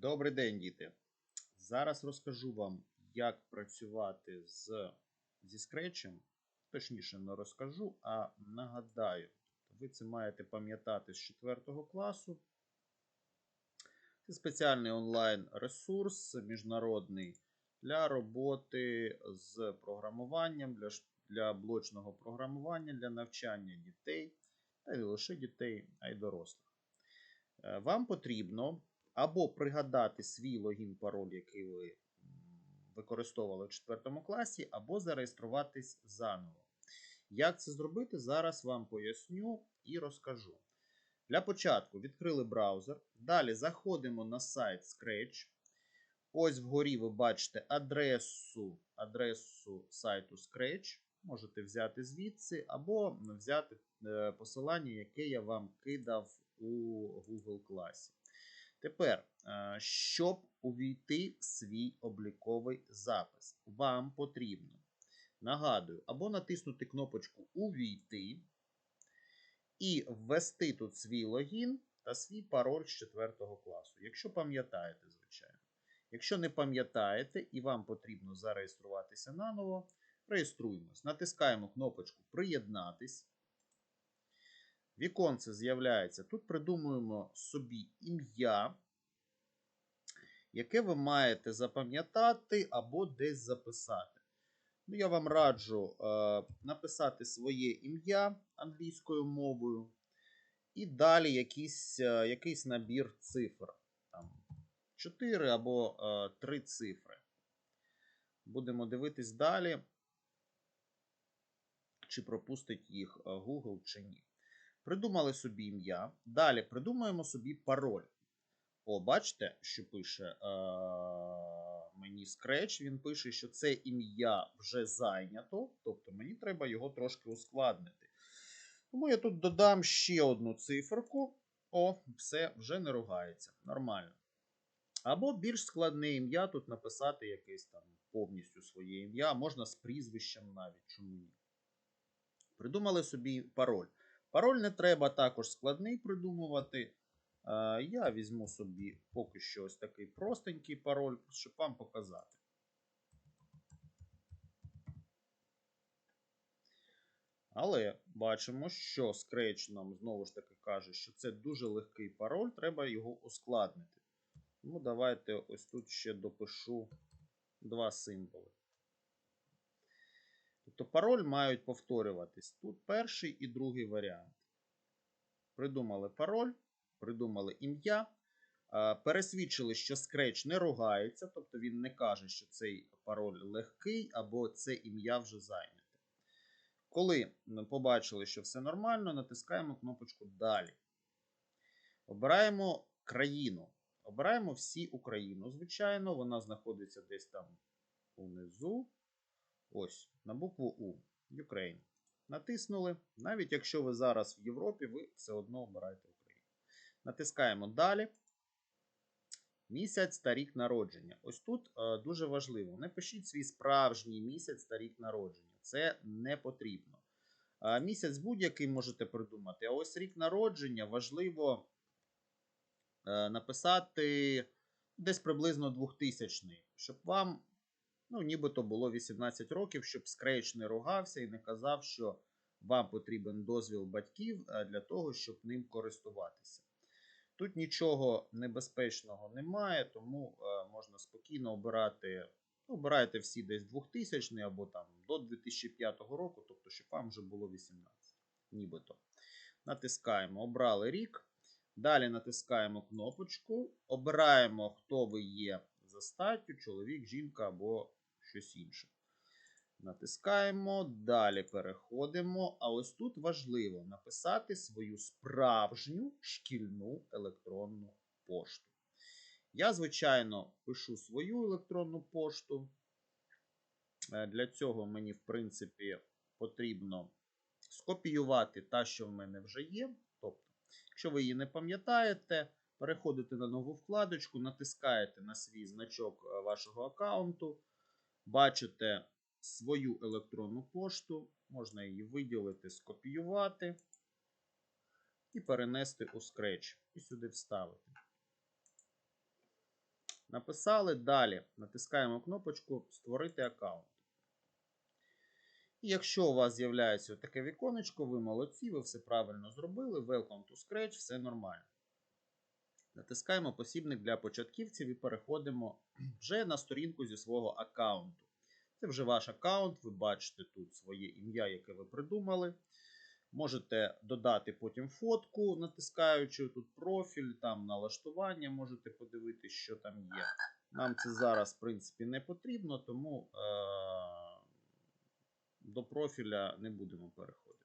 Добрий день, діти. Зараз розкажу вам, як працювати з, зі скретчем. Точніше, не розкажу, а нагадаю. Ви це маєте пам'ятати з 4 класу. Це спеціальний онлайн-ресурс міжнародний для роботи з програмуванням, для, для блочного програмування, для навчання дітей, та не лише дітей, а й дорослих. Е, Вам потрібно або пригадати свій логін пароль, який ви використовували в 4 класі, або зареєструватись заново. Як це зробити, зараз вам поясню і розкажу. Для початку відкрили браузер. Далі заходимо на сайт Scratch. Ось вгорі ви бачите адресу, адресу сайту Scratch. Можете взяти звідси, або взяти е, посилання, яке я вам кидав у Google класі. Тепер, е, щоб увійти в свій обліковий запис, вам потрібно, нагадую, або натиснути кнопочку Увійти і ввести тут свій логін та свій пароль з 4 класу, якщо пам'ятаєте, звичайно. Якщо не пам'ятаєте і вам потрібно зареєструватися наново, реєструємось. Натискаємо кнопочку Приєднатись. Віконце з'являється. Тут придумуємо собі ім'я, яке ви маєте запам'ятати або десь записати. Ну, я вам раджу е, написати своє ім'я англійською мовою. І далі якийсь, е, якийсь набір цифр. Там 4 або е, 3 цифри. Будемо дивитись далі, чи пропустить їх е, Google чи ні. Придумали собі ім'я. Далі придумаємо собі пароль. О, бачите, що пише е, мені Scratch. Він пише, що це ім'я вже зайнято, тобто мені треба його трошки ускладнити. Тому я тут додам ще одну циферку. О, все вже не ругається. Нормально. Або більш складне ім'я тут написати якесь там повністю своє ім'я, можна з прізвищем навіть, чому ні. Придумали собі пароль. Пароль не треба також складний придумувати. Е, Я візьму собі поки що ось такий простенький пароль, щоб вам показати. Але бачимо, що Scratch нам знову ж таки каже, що це дуже легкий пароль, треба його ускладнити. Тому давайте ось тут ще допишу два символи. Тобто пароль мають повторюватись. Тут перший і другий варіант. Придумали пароль, придумали ім'я. Пересвідчили, що Scratch не ругається, тобто він не каже, що цей пароль легкий або це ім'я вже зайняте. Коли побачили, що все нормально, натискаємо кнопочку Далі. Обираємо країну. Обираємо всі Україну, звичайно, вона знаходиться десь там унизу. Ось, на букву У. Ukraine. Натиснули. Навіть якщо ви зараз в Європі, ви все одно обираєте Україну. Натискаємо далі. Місяць та рік народження. Ось тут е, дуже важливо. Не пишіть свій справжній місяць та рік народження. Це не потрібно. Е, місяць будь-який можете придумати. А ось рік народження важливо е, написати десь приблизно 2000 щоб вам ну, нібито було 18 років, щоб Scratch не ругався і не казав, що вам потрібен дозвіл батьків е, для того, щоб ним користуватися. Тут нічого небезпечного немає, тому е, можна спокійно обирати. ну, Обирайте всі десь 2000 або там до 2005 року, тобто, щоб вам вже було 18. Нібито. Натискаємо, обрали рік. Далі натискаємо кнопочку, обираємо, хто ви є за статтю, чоловік, жінка або щось інше. Натискаємо, далі переходимо. А ось тут важливо написати свою справжню шкільну електронну пошту. Я, звичайно, пишу свою електронну пошту. Е, Для цього мені, в принципі, потрібно скопіювати та, що в мене вже є. Тобто, якщо ви її не пам'ятаєте, переходите на нову вкладочку, натискаєте на свій значок е, вашого аккаунту, бачите свою електронну пошту, можна її виділити, скопіювати і перенести у Scratch і сюди вставити. Написали. Далі натискаємо кнопочку Створити аккаунт. І якщо у вас з'являється таке віконечко, ви молодці, ви все правильно зробили. Welcome to Scratch, все нормально. Натискаємо посібник для початківців і переходимо вже на сторінку зі свого аккаунту. Це вже ваш аккаунт, ви бачите тут своє ім'я, яке ви придумали. Можете додати потім фотку, натискаючи тут профіль, там налаштування, можете подивитися, що там є. Нам це зараз, в принципі, не потрібно, тому е- до профіля не будемо переходити.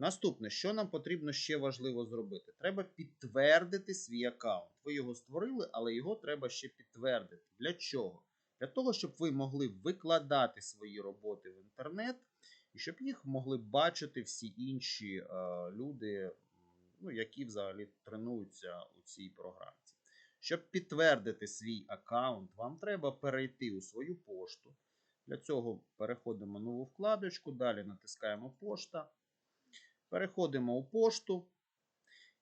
Наступне, що нам потрібно ще важливо зробити? Треба підтвердити свій аккаунт. Ви його створили, але його треба ще підтвердити. Для чого? Для того, щоб ви могли викладати свої роботи в інтернет, і щоб їх могли бачити всі інші е, люди, ну, які взагалі тренуються у цій програмці. Щоб підтвердити свій аккаунт, вам треба перейти у свою пошту. Для цього переходимо в нову вкладочку, далі натискаємо пошта. Переходимо у пошту.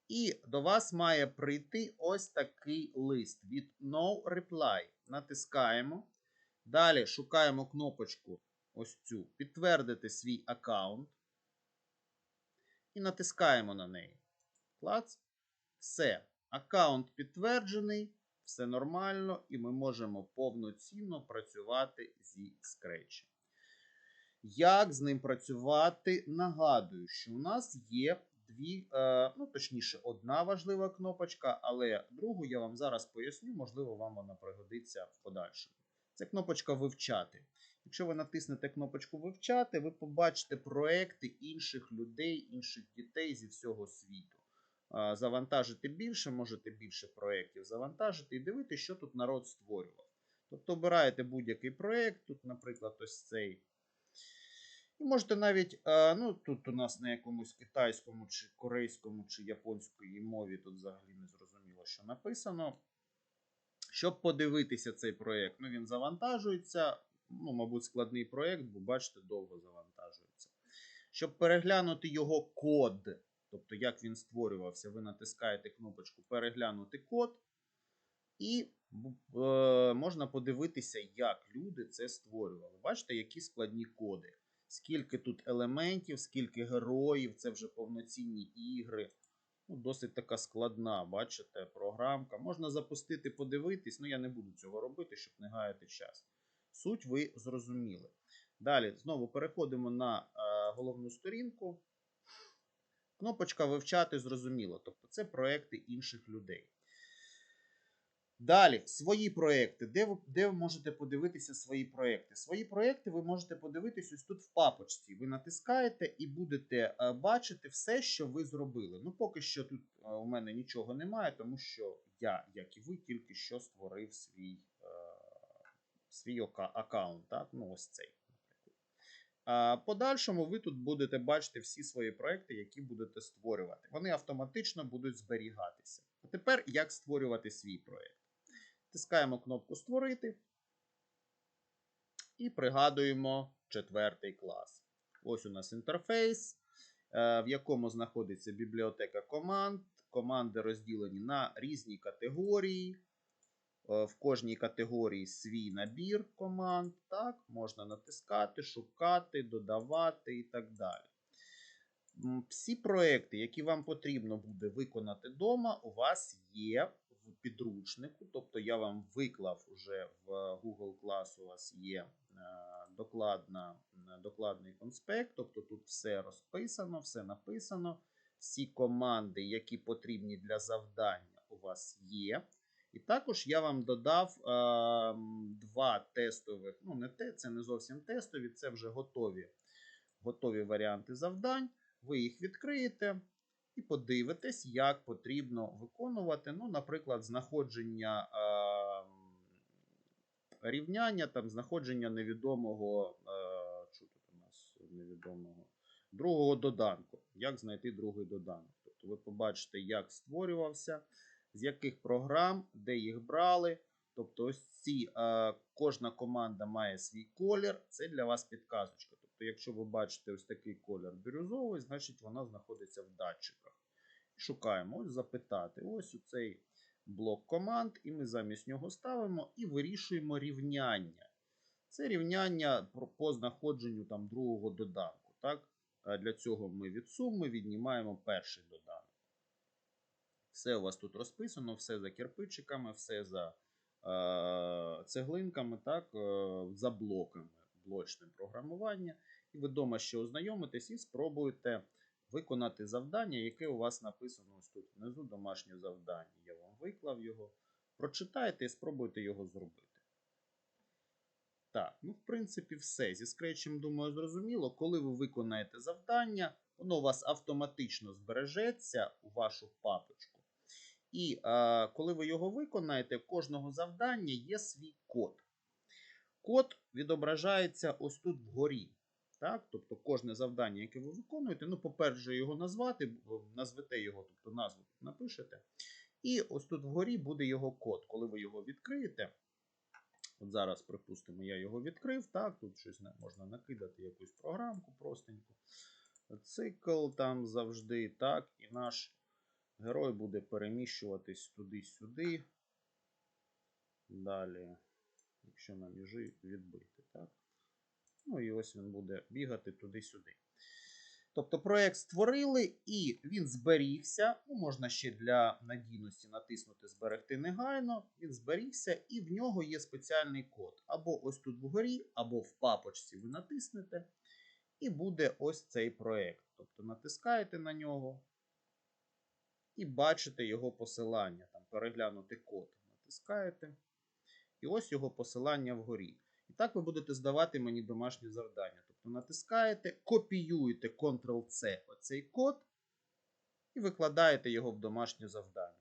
І до вас має прийти ось такий лист від No Reply. Натискаємо. Далі шукаємо кнопочку ось цю підтвердити свій аккаунт. І натискаємо на неї. Клац. Все. Аккаунт підтверджений, все нормально, і ми можемо повноцінно працювати зі Scratch. Як з ним працювати? Нагадую, що у нас є дві, е, ну точніше, одна важлива кнопочка, але другу я вам зараз поясню, можливо, вам вона пригодиться в подальшому. Це кнопочка Вивчати. Якщо ви натиснете кнопочку Вивчати, ви побачите проекти інших людей, інших дітей зі всього світу. Е, Завантажити більше, можете більше проєктів завантажити і дивитися, що тут народ створював. Тобто обираєте будь-який проєкт, тут, наприклад, ось цей. І можете навіть, е, ну тут у нас на якомусь китайському, чи корейському, чи японської мові, тут взагалі не зрозуміло, що написано. Щоб подивитися цей проєкт, ну він завантажується. Ну, мабуть, складний проєкт, бо бачите, довго завантажується. Щоб переглянути його код, тобто як він створювався, ви натискаєте кнопочку Переглянути код. І е, можна подивитися, як люди це створювали. Бачите, які складні коди. Скільки тут елементів, скільки героїв, це вже повноцінні ігри. Ну, Досить така складна, бачите, програмка. Можна запустити, подивитись, ну я не буду цього робити, щоб не гаяти час. Суть ви зрозуміли. Далі знову переходимо на е, головну сторінку. Кнопочка вивчати зрозуміло. Тобто це проекти інших людей. Далі, свої проекти. Де ви, де ви можете подивитися свої проекти? Свої проекти ви можете подивитись ось тут в папочці. Ви натискаєте і будете е, бачити все, що ви зробили. Ну, поки що тут е, у мене нічого немає, тому що я, як і ви, тільки що створив свій, е, свій аккаунт. Так? Ну, ось цей. Подальшому ви тут будете бачити всі свої проекти, які будете створювати. Вони автоматично будуть зберігатися. А тепер як створювати свій проект? Тискаємо кнопку Створити і пригадуємо четвертий клас. Ось у нас інтерфейс, е, в якому знаходиться бібліотека команд. Команди розділені на різні категорії. Е, В кожній категорії свій набір команд. Так, можна натискати, шукати, додавати і так далі. Всі проекти, які вам потрібно буде виконати вдома, у вас є підручнику. Тобто я вам виклав уже в Google Class, у вас є е, докладна, е, докладний конспект. Тобто тут все розписано, все написано. Всі команди, які потрібні для завдання, у вас є. І також я вам додав е, два тестових, ну не те, це не зовсім тестові, це вже готові, готові варіанти завдань. Ви їх відкриєте і подивитесь, як потрібно виконувати. Ну, наприклад, знаходження е, рівняння, там, знаходження невідомого, е, що тут у нас невідомого, другого доданку. Як знайти другий доданок? Тобто ви побачите, як створювався з яких програм, де їх брали. Тобто, ось ці е, кожна команда має свій колір. Це для вас підказочка. Тобто, якщо ви бачите ось такий колір бірюзовий, значить вона знаходиться в датчиках. Шукаємо ось запитати. Ось у цей блок команд, і ми замість нього ставимо і вирішуємо рівняння. Це рівняння по знаходженню там другого доданку. Так? Для цього ми від суми віднімаємо перший доданок. Все у вас тут розписано, все за кирпичиками, все за е, цеглинками, так, е, за блоками блочне програмування. І ви вдома ще ознайомитесь і спробуєте виконати завдання, яке у вас написано ось тут внизу домашнє завдання. Я вам виклав його. Прочитайте і спробуйте його зробити. Так, ну, в принципі, все. Зі скретчем, думаю, зрозуміло. Коли ви виконаєте завдання, воно у вас автоматично збережеться у вашу папочку. І е, коли ви його виконаєте, в кожного завдання є свій код. Код відображається ось тут вгорі. Так? Тобто кожне завдання, яке ви виконуєте, ну, по-перше, його назвати, назвете його, тобто назву напишете. І ось тут вгорі буде його код. Коли ви його відкриєте, От зараз, припустимо, я його відкрив. Так, тут щось можна накидати, якусь програмку простеньку. Цикл там завжди, так, і наш герой буде переміщуватись туди-сюди. Далі, якщо на межі відбити, так. Ну і ось він буде бігати туди-сюди. Тобто проект створили і він зберігся. Ну, можна ще для надійності натиснути Зберегти негайно. Він зберігся, і в нього є спеціальний код. Або ось тут вгорі, або в папочці ви натиснете, і буде ось цей проект. Тобто натискаєте на нього і бачите його посилання. Там переглянути код. Натискаєте. І ось його посилання вгорі. І так ви будете здавати мені домашнє завдання. Тобто натискаєте, копіюєте Ctrl-C оцей код і викладаєте його в домашнє завдання.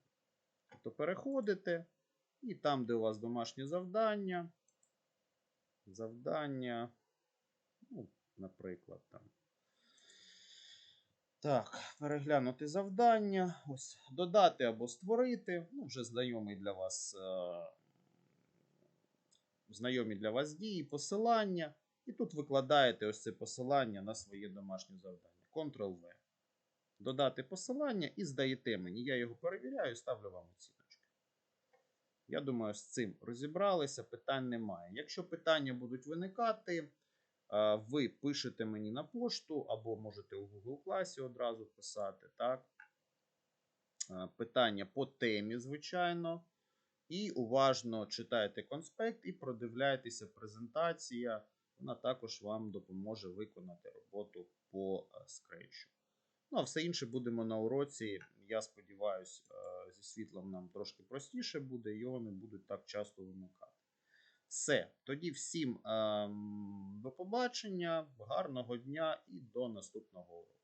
Тобто переходите, і там, де у вас домашнє завдання, завдання, ну, наприклад, там. Так, переглянути завдання, ось, додати або створити, ну, вже знайомий для вас. Е- знайомі для вас дії, посилання, і тут викладаєте ось це посилання на своє домашнє завдання. Ctrl-V. Додати посилання і здаєте мені. Я його перевіряю, і ставлю вам оціночки. Я думаю, з цим розібралися, питань немає. Якщо питання будуть виникати, ви пишете мені на пошту або можете у Google класі одразу писати. так? Питання по темі, звичайно. І уважно читайте конспект і продивляйтеся презентація. Вона також вам допоможе виконати роботу по е, скретчу. Ну, а все інше будемо на уроці. Я сподіваюся, зі світлом нам трошки простіше буде, його не будуть так часто вимикати. Все. Тоді всім ем, до побачення, гарного дня і до наступного уроку.